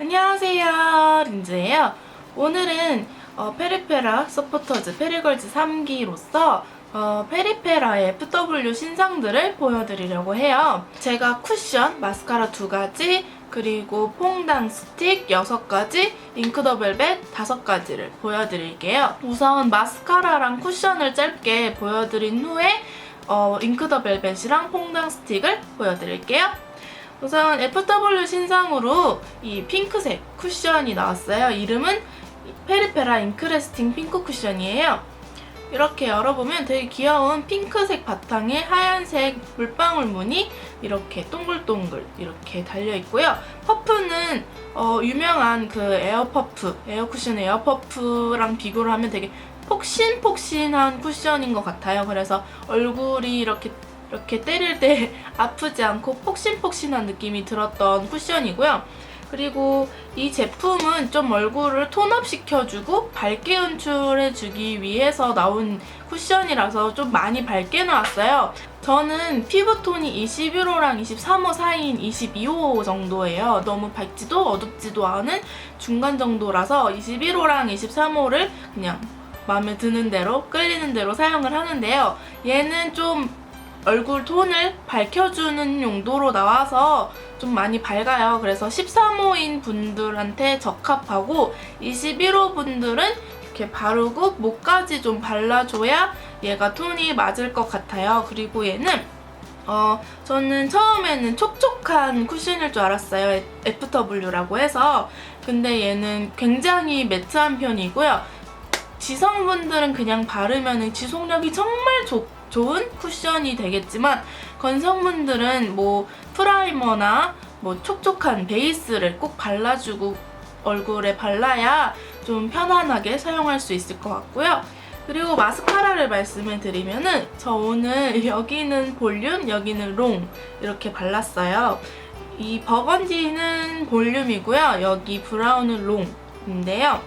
안녕하세요. 린즈예요. 오늘은 어, 페리페라 서포터즈 페리걸즈 3기로서 어, 페리페라의 FW 신상들을 보여드리려고 해요. 제가 쿠션, 마스카라 2가지 그리고 퐁당 스틱 6가지, 잉크 더 벨벳 5가지를 보여드릴게요. 우선 마스카라랑 쿠션을 짧게 보여드린 후에 어, 잉크 더 벨벳이랑 퐁당 스틱을 보여드릴게요 우선 FW 신상으로 이 핑크색 쿠션이 나왔어요. 이름은 페리페라 잉크레스팅 핑크 쿠션이에요. 이렇게 열어보면 되게 귀여운 핑크색 바탕에 하얀색 물방울 무늬 이렇게 동글동글 이렇게 달려있고요. 퍼프는 어, 유명한 그 에어퍼프, 에어쿠션 에어퍼프랑 비교를 하면 되게 폭신폭신한 쿠션인 것 같아요. 그래서 얼굴이 이렇게 이렇게 때릴 때 아프지 않고 폭신폭신한 느낌이 들었던 쿠션이고요. 그리고 이 제품은 좀 얼굴을 톤업 시켜주고 밝게 연출해주기 위해서 나온 쿠션이라서 좀 많이 밝게 나왔어요. 저는 피부톤이 21호랑 23호 사이인 22호 정도예요. 너무 밝지도 어둡지도 않은 중간 정도라서 21호랑 23호를 그냥 마음에 드는 대로 끌리는 대로 사용을 하는데요. 얘는 좀 얼굴 톤을 밝혀주는 용도로 나와서 좀 많이 밝아요. 그래서 13호인 분들한테 적합하고 21호 분들은 이렇게 바르고 목까지 좀 발라줘야 얘가 톤이 맞을 것 같아요. 그리고 얘는 어, 저는 처음에는 촉촉한 쿠션일 줄 알았어요. FW라고 해서. 근데 얘는 굉장히 매트한 편이고요. 지성분들은 그냥 바르면 지속력이 정말 좋, 좋은 쿠션이 되겠지만 건성분들은 뭐 프라이머나 뭐 촉촉한 베이스를 꼭 발라주고 얼굴에 발라야 좀 편안하게 사용할 수 있을 것 같고요. 그리고 마스카라를 말씀을 드리면은 저 오늘 여기는 볼륨, 여기는 롱 이렇게 발랐어요. 이 버건디는 볼륨이고요. 여기 브라운은 롱인데요.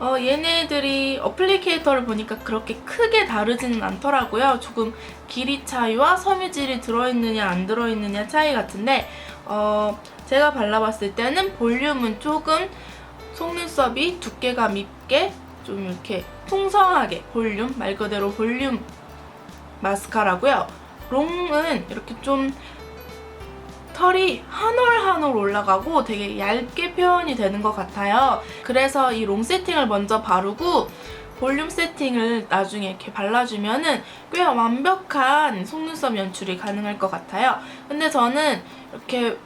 어, 얘네들이 어플리케이터를 보니까 그렇게 크게 다르지는 않더라고요. 조금 길이 차이와 섬유질이 들어있느냐 안 들어있느냐 차이 같은데 어, 제가 발라봤을 때는 볼륨은 조금 속눈썹이 두께가 밉게 좀 이렇게 풍성하게 볼륨 말 그대로 볼륨 마스카라고요. 롱은 이렇게 좀 털이 한 올 한 올 올라가고 되게 얇게 표현이 되는 것 같아요. 그래서 이 롱 세팅을 먼저 바르고 볼륨 세팅을 나중에 이렇게 발라주면은 꽤 완벽한 속눈썹 연출이 가능할 것 같아요. 근데 저는 이렇게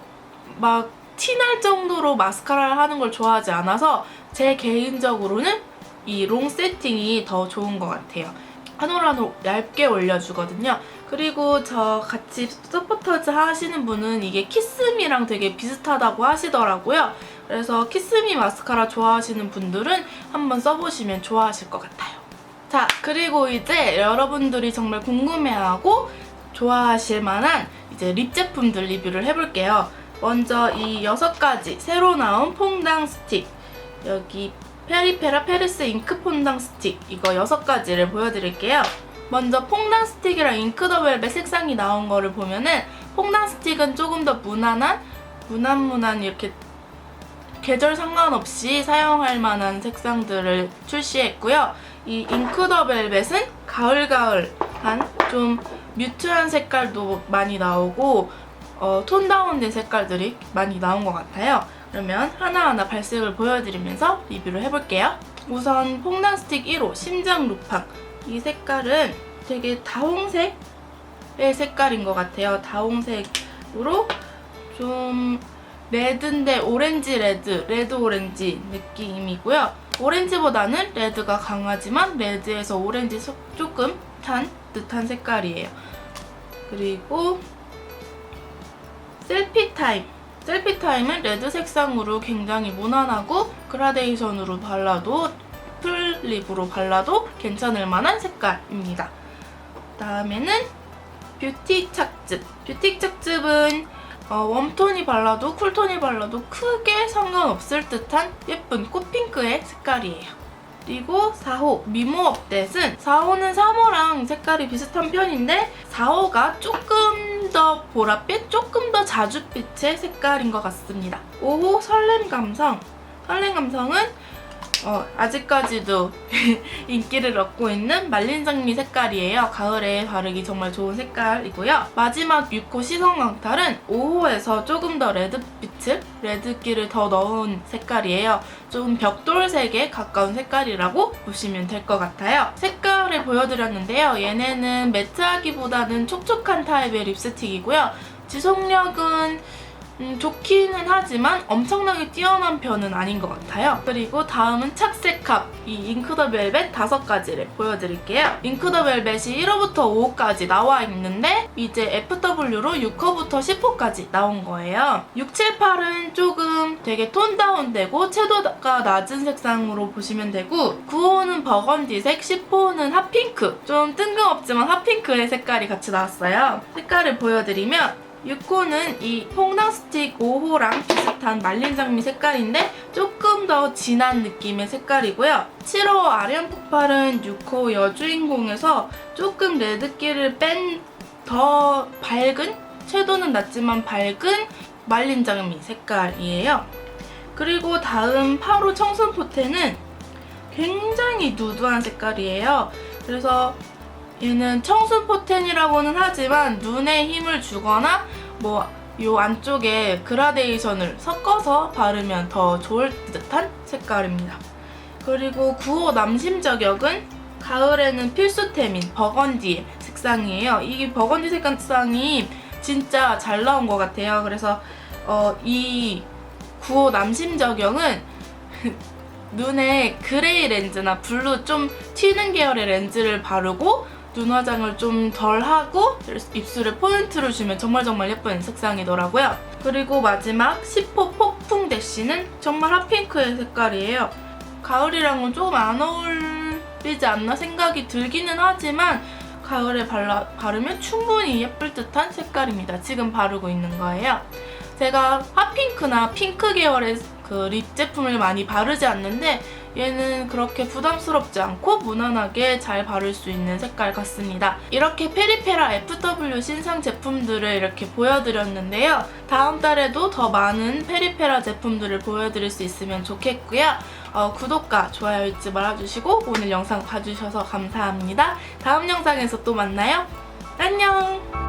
막 티날 정도로 마스카라를 하는 걸 좋아하지 않아서 제 개인적으로는 이 롱 세팅이 더 좋은 것 같아요. 한 올 한 올 얇게 올려주거든요. 그리고 저 같이 서포터즈 하시는 분은 이게 키스미랑 되게 비슷하다고 하시더라고요. 그래서 키스미 마스카라 좋아하시는 분들은 한번 써보시면 좋아하실 것 같아요. 자, 그리고 이제 여러분들이 정말 궁금해하고 좋아하실 만한 이제 립 제품들 리뷰를 해볼게요. 먼저 이 여섯 가지 새로 나온 퐁당 스틱 여기 페리페라 페르스 잉크 퐁당 스틱 이거 여섯 가지를 보여드릴게요. 먼저 퐁당 스틱이랑 잉크 더 벨벳 색상이 나온 거를 보면은 퐁당 스틱은 조금 더 무난한 무난무난 이렇게 계절 상관없이 사용할 만한 색상들을 출시했고요. 이 잉크 더 벨벳은 가을가을한 좀 뮤트한 색깔도 많이 나오고 어, 톤 다운된 색깔들이 많이 나온 것 같아요. 그러면 하나하나 발색을 보여드리면서 리뷰를 해볼게요. 우선 퐁당 스틱 1호 심장 루팡 이 색깔은 되게 다홍색의 색깔인 것 같아요. 다홍색으로 좀 레드인데 오렌지 레드, 레드 오렌지 느낌이고요. 오렌지보다는 레드가 강하지만 레드에서 오렌지 속 조금 탄 듯한 색깔이에요. 그리고 셀피 타임. 셀피 타임은 레드 색상으로 굉장히 무난하고 그라데이션으로 발라도 풀립으로 발라도 괜찮을 만한 색깔입니다. 다음에는 뷰티 착즙. 뷰티 착즙은 어, 웜톤이 발라도 쿨톤이 발라도 크게 상관없을 듯한 예쁜 꽃핑크의 색깔이에요. 그리고 4호 미모 업댓은 4호는 3호랑 색깔이 비슷한 편인데 4호가 조금 조금 더 보랏빛, 조금 더 자줏빛의 색깔인 것 같습니다. 5호 설렘 감성. 설렘 감성은 어, 아직까지도 인기를 얻고 있는 말린 장미 색깔이에요. 가을에 바르기 정말 좋은 색깔이고요. 마지막 6호 시선 강탈은 5호에서 조금 더 레드빛을, 레드기를 더 넣은 색깔이에요. 좀 벽돌색에 가까운 색깔이라고 보시면 될 것 같아요. 색 깔을 보여드렸는데요. 얘네는 매트하기보다는 촉촉한 타입의 립스틱이고요. 지속력은 음, 좋기는 하지만 엄청나게 뛰어난 편은 아닌 것 같아요. 그리고 다음은 착색합, 이 잉크 더 벨벳 다섯 가지를 보여드릴게요. 잉크 더 벨벳이 1호부터 5호까지 나와 있는데 이제 FW로 6호부터 10호까지 나온 거예요. 6, 7, 8은 조금 되게 톤 다운되고 채도가 낮은 색상으로 보시면 되고 9호는 버건디색, 10호는 핫핑크. 좀 뜬금없지만 핫핑크의 색깔이 같이 나왔어요. 색깔을 보여드리면 6호는 이 퐁당 스틱 5호랑 비슷한 말린 장미 색깔인데 조금 더 진한 느낌의 색깔이고요. 7호 아련 폭발은 6호 여주인공에서 조금 레드기를 뺀 더 밝은 채도는 낮지만 밝은 말린 장미 색깔이에요. 그리고 다음 8호 청순 포테는 굉장히 누드한 색깔이에요. 그래서 얘는 청순 포텐이라고는 하지만 눈에 힘을 주거나 뭐 요 안쪽에 그라데이션을 섞어서 바르면 더 좋을 듯한 색깔입니다. 그리고 9호 남심 저격은 가을에는 필수템인 버건디 색상이에요. 이게 버건디 색상이 진짜 잘 나온 것 같아요. 그래서 어, 이 9호 남심 저격은 눈에 그레이 렌즈나 블루 좀 튀는 계열의 렌즈를 바르고 눈 화장을 좀 덜 하고 입술에 포인트를 주면 정말 정말 예쁜 색상이더라고요. 그리고 마지막 10호 폭풍 대시는 정말 핫핑크의 색깔이에요. 가을이랑은 조금 안 어울리지 않나 생각이 들기는 하지만 가을에 발라, 바르면 충분히 예쁠 듯한 색깔입니다. 지금 바르고 있는 거예요. 제가 핫핑크나 핑크 계열의 그 립 제품을 많이 바르지 않는데 얘는 그렇게 부담스럽지 않고 무난하게 잘 바를 수 있는 색깔 같습니다. 이렇게 페리페라 FW 신상 제품들을 이렇게 보여드렸는데요. 다음 달에도 더 많은 페리페라 제품들을 보여드릴 수 있으면 좋겠고요. 어, 구독과 좋아요 잊지 말아주시고 오늘 영상 봐주셔서 감사합니다. 다음 영상에서 또 만나요. 안녕!